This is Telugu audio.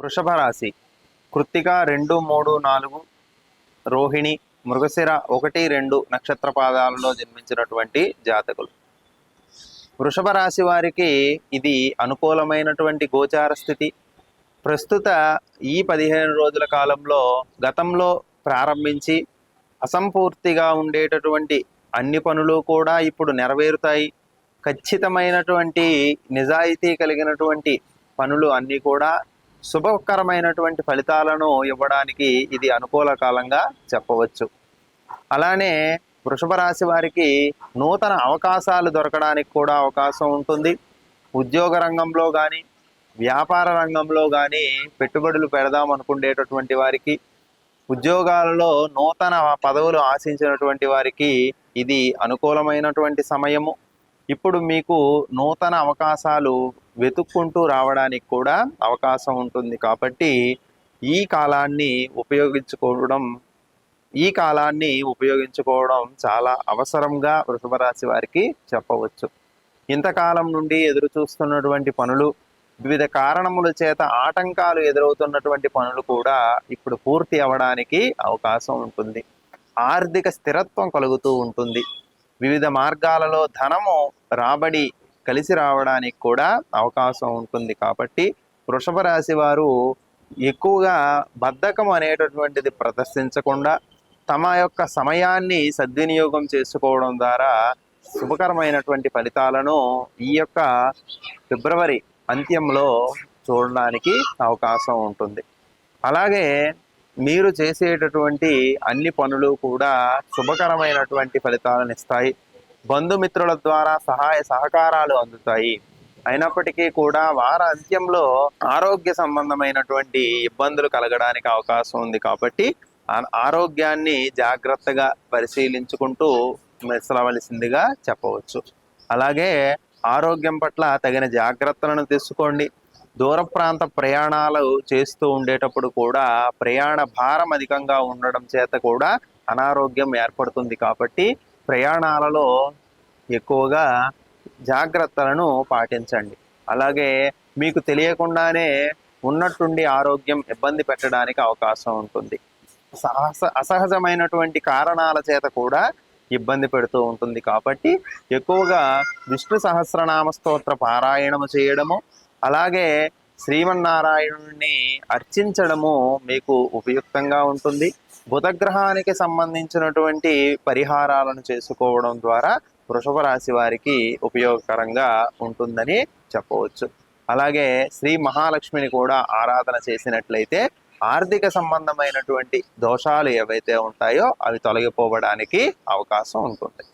వృషభ రాశి కృత్తిక రెండు మూడు నాలుగు రోహిణి మృగశిర ఒకటి రెండు నక్షత్ర పాదాలలో జన్మించినటువంటి జాతకులు. వృషభ రాశి వారికి ఇది అనుకూలమైనటువంటి గోచార స్థితి. ప్రస్తుత ఈ పదిహేను రోజుల కాలంలో గతంలో ప్రారంభించి అసంపూర్తిగా ఉండేటటువంటి అన్ని పనులు కూడా ఇప్పుడు నెరవేరుతాయి. ఖచ్చితమైనటువంటి నిజాయితీ కలిగినటువంటి పనులు అన్నీ కూడా శుభకరమైనటువంటి ఫలితాలను ఇవ్వడానికి ఇది అనుకూల కాలంగా చెప్పవచ్చు. అలానే వృషభ రాశి వారికి నూతన అవకాశాలు దొరకడానికి కూడా అవకాశం ఉంటుంది. ఉద్యోగ రంగంలో కానీ వ్యాపార రంగంలో కానీ పెట్టుబడులు పెడదాం అనుకునేటటువంటి వారికి ఉద్యోగాలలో నూతన పదవులు ఆశించినటువంటి వారికి ఇది అనుకూలమైనటువంటి సమయము. ఇప్పుడు మీకు నూతన అవకాశాలు వెతుక్కుంటూ రావడానికి కూడా అవకాశం ఉంటుంది కాబట్టి ఈ కాలాన్ని ఉపయోగించుకోవడం ఈ కాలాన్ని ఉపయోగించుకోవడం చాలా అవసరంగా వృషభ రాశి వారికి చెప్పవచ్చు. ఇంతకాలం నుండి ఎదురు చూస్తున్నటువంటి పనులు వివిధ కారణముల చేత ఆటంకాలు ఎదురవుతున్నటువంటి పనులు కూడా ఇప్పుడు పూర్తి అవడానికి అవకాశం ఉంటుంది. ఆర్థిక స్థిరత్వం కలుగుతూ ఉంటుంది. వివిధ మార్గాలలో ధనము రాబడి కలిసి రావడానికి కూడా అవకాశం ఉంటుంది. కాబట్టి వృషభ రాశి వారు ఎక్కువగా బద్ధకం అనేటటువంటిది ప్రదర్శించకుండా తమ యొక్క సమయాన్ని సద్వినియోగం చేసుకోవడం ద్వారా శుభకరమైనటువంటి ఫలితాలను ఈ యొక్క ఫిబ్రవరి అంత్యంలో చూడడానికి అవకాశం ఉంటుంది. అలాగే మీరు చేసేటటువంటి అన్ని పనులు కూడా శుభకరమైనటువంటి ఫలితాలను ఇస్తాయి. బంధుమిత్రుల ద్వారా సహాయ సహకారాలు అందుతాయి. అయినప్పటికీ కూడా వార అంత్యంలో ఆరోగ్య సంబంధమైనటువంటి ఇబ్బందులు కలగడానికి అవకాశం ఉంది కాబట్టి ఆరోగ్యాన్ని జాగ్రత్తగా పరిశీలించుకుంటూ మెసలవలసిందిగా చెప్పవచ్చు. అలాగే ఆరోగ్యం పట్ల తగిన జాగ్రత్తలను తీసుకోండి. దూర ప్రాంత ప్రయాణాలు చేస్తూ ఉండేటప్పుడు కూడా ప్రయాణ భారం అధికంగా ఉండడం చేత కూడా అనారోగ్యం ఏర్పడుతుంది కాబట్టి ప్రయాణాలలో ఎక్కువగా జాగ్రత్తలను పాటించండి. అలాగే మీకు తెలియకుండానే ఉన్నట్టుండి ఆరోగ్యం ఇబ్బంది పెట్టడానికి అవకాశం ఉంటుంది. సహస అసహజమైనటువంటి కారణాల చేత కూడా ఇబ్బంది పెడుతూ ఉంటుంది. కాబట్టి ఎక్కువగా విష్ణు సహస్రనామ స్తోత్ర పారాయణము చేయడము అలాగే శ్రీమన్నారాయణుణ్ణి అర్చించడము మీకు ఉపయుక్తంగా ఉంటుంది. బుధగ్రహానికి సంబంధించినటువంటి పరిహారాలను చేసుకోవడం ద్వారా వృషభ రాశి వారికి ఉపయోగకరంగా ఉంటుందని చెప్పవచ్చు. అలాగే శ్రీ మహాలక్ష్మిని కూడా ఆరాధన చేసినట్లయితే ఆర్థిక సంబంధమైనటువంటి దోషాలు ఏవైతే ఉంటాయో అవి తొలగిపోవడానికి అవకాశం ఉంటుంది.